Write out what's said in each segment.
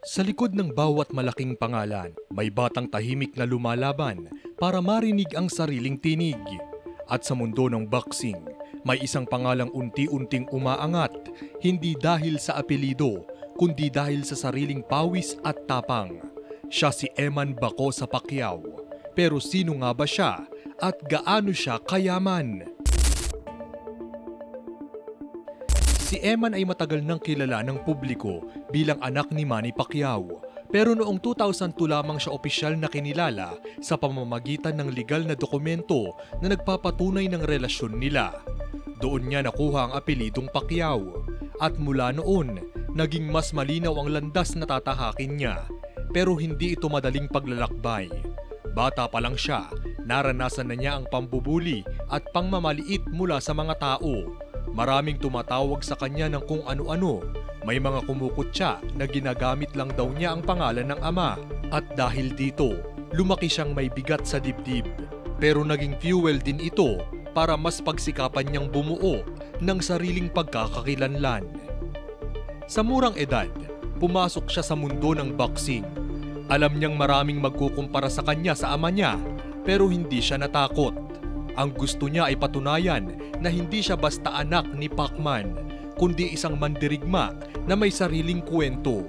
Sa likod ng bawat malaking pangalan, may batang tahimik na lumalaban para marinig ang sariling tinig. At sa mundo ng boxing, may isang pangalang unti-unting umaangat, hindi dahil sa apelido, kundi dahil sa sariling pawis at tapang. Siya si Eman Bako sa Pacquiao. Pero sino nga ba siya at gaano siya kayaman? Si Eman ay matagal nang kilala ng publiko bilang anak ni Manny Pacquiao. Pero noong 2002 lamang siya opisyal na kinilala sa pamamagitan ng legal na dokumento na nagpapatunay ng relasyon nila. Doon niya nakuha ang apelidong Pacquiao. At mula noon, naging mas malinaw ang landas na tatahakin niya. Pero hindi ito madaling paglalakbay. Bata pa lang siya, naranasan na niya ang pambubuli at pangmamaliit mula sa mga tao. Maraming tumatawag sa kanya ng kung ano-ano. May mga kumukutya na ginagamit lang daw niya ang pangalan ng ama. At dahil dito, lumaki siyang may bigat sa dibdib. Pero naging fuel din ito para mas pagsikapan niyang bumuo ng sariling pagkakakilanlan. Sa murang edad, pumasok siya sa mundo ng boxing. Alam niyang maraming magkukumpara sa kanya sa ama niya, pero hindi siya natakot. Ang gusto niya ay patunayan na hindi siya basta anak ni Pacman, kundi isang mandirigma na may sariling kwento.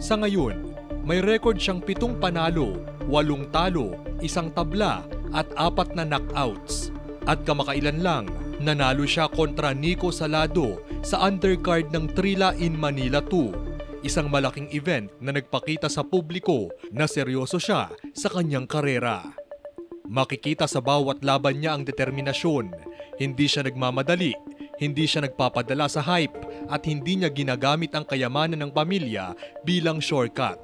Sa ngayon, may record siyang pitong panalo, walong talo, isang tabla at apat na knockouts. At kamakailan lang, nanalo siya kontra Nico Salado sa undercard ng Trila in Manila 2. Isang malaking event na nagpakita sa publiko na seryoso siya sa kanyang karera. Makikita sa bawat laban niya ang determinasyon. Hindi siya nagmamadali, hindi siya nagpapadala sa hype at hindi niya ginagamit ang kayamanan ng pamilya bilang shortcut.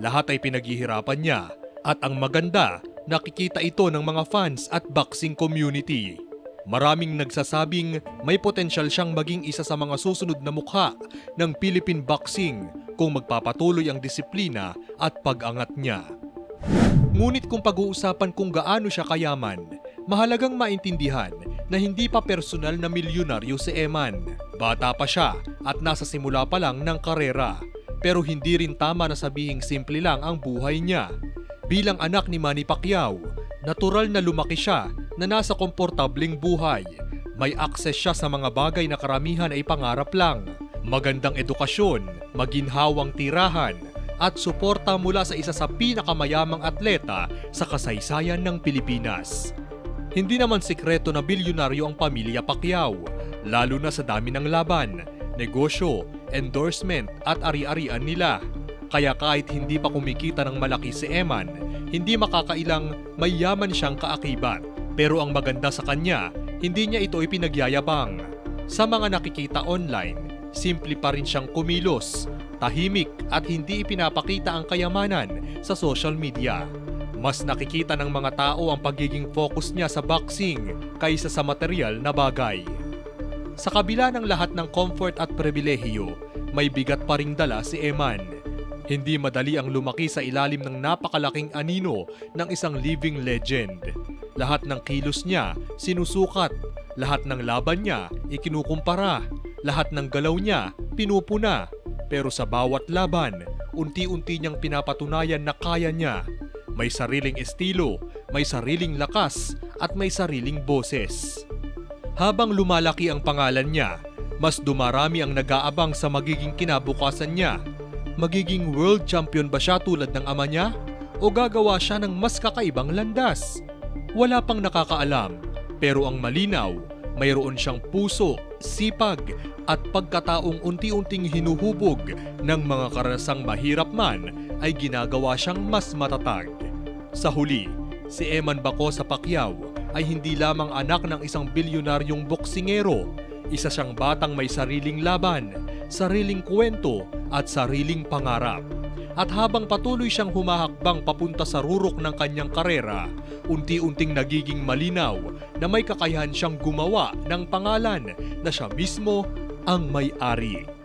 Lahat ay pinaghihirapan niya at ang maganda, nakikita ito ng mga fans at boxing community. Maraming nagsasabing may potensyal siyang maging isa sa mga susunod na mukha ng Philippine boxing kung magpapatuloy ang disiplina at pag-angat niya. Ngunit kung pag-uusapan kung gaano siya kayaman, mahalagang maintindihan na hindi pa personal na milyonaryo si Eman. Bata pa siya at nasa simula pa lang ng karera. Pero hindi rin tama na sabihing simple lang ang buhay niya. Bilang anak ni Manny Pacquiao, natural na lumaki siya na nasa komportabling buhay. May akses siya sa mga bagay na karamihan ay pangarap lang. Magandang edukasyon, maginhawang tirahan, at suporta mula sa isa sa pinakamayamang atleta sa kasaysayan ng Pilipinas. Hindi naman sikreto na bilyonaryo ang pamilya Pacquiao, lalo na sa dami ng laban, negosyo, endorsement at ari-arian nila. Kaya kahit hindi pa kumikita ng malaki si Eman, hindi makakailang may yaman siyang kaakibat. Pero ang maganda sa kanya, hindi niya ito ipinagyayabang. Sa mga nakikita online, simple pa rin siyang kumilos, tahimik at hindi ipinapakita ang kayamanan sa social media. Mas nakikita ng mga tao ang pagiging focus niya sa boxing kaysa sa material na bagay. Sa kabila ng lahat ng comfort at pribilehiyo, may bigat pa ring dala si Eman. Hindi madali ang lumaki sa ilalim ng napakalaking anino ng isang living legend. Lahat ng kilos niya sinusukat, lahat ng laban niya ikinukumpara, lahat ng galaw niya pinupuna. Pero sa bawat laban, unti-unti niyang pinapatunayan na kaya niya. May sariling estilo, may sariling lakas, at may sariling boses. Habang lumalaki ang pangalan niya, mas dumarami ang nag-aabang sa magiging kinabukasan niya. Magiging world champion ba siya tulad ng ama niya? O gagawa siya ng mas kakaibang landas? Wala pang nakakaalam, pero ang malinaw, mayroon siyang puso, sipag, at pagkataong unti-unting hinuhubog ng mga karasang mahirap man ay ginagawa siyang mas matatag. Sa huli, si Eman Bako sa Pacquiao ay hindi lamang anak ng isang bilyonaryong boksingero, isa siyang batang may sariling laban, sariling kwento at sariling pangarap. At habang patuloy siyang humahakbang papunta sa rurok ng kanyang karera, unti-unting nagiging malinaw na may kakayahan siyang gumawa ng pangalan na siya mismo ang may-ari.